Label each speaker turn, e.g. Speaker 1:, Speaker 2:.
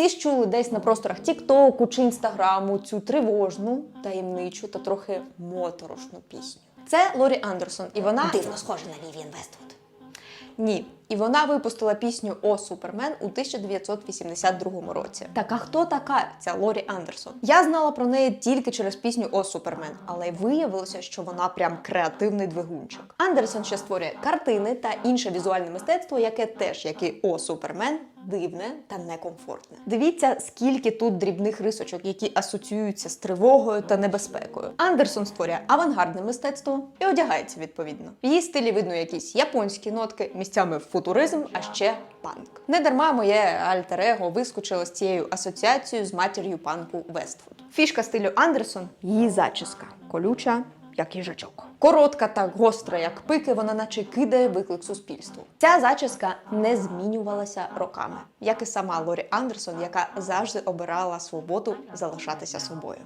Speaker 1: всі ж чули десь на просторах Тіктоку чи Інстаграму цю тривожну, таємничу та трохи моторошну пісню. Це Лорі Андерсон, і вона
Speaker 2: Дивно схожа на Вівіан Вествуд.
Speaker 1: ні. І вона випустила пісню О Супермен у 1982 році. Так а хто така ця Лорі Андерсон? Я знала про неї тільки через пісню О Супермен, але виявилося, що вона прям креативний двигунчик. Андерсон ще створює картини та інше візуальне мистецтво, яке теж, як і О Супермен, дивне та некомфортне. Дивіться, скільки тут дрібних рисочок, які асоціюються з тривогою та небезпекою. Андерсон створює авангардне мистецтво і одягається відповідно. В її стилі видно якісь японські нотки, місцями футуризм, а ще панк. Не дарма моє альтер-его вискочило з цією асоціацією з матір'ю панку Вествуд. Фішка стилю Андерсон її зачіска, колюча, як їжачок. Коротка та гостра, як пики, вона наче кидає виклик суспільству. Ця зачіска не змінювалася роками, як і сама Лорі Андерсон, яка завжди обирала свободу залишатися собою.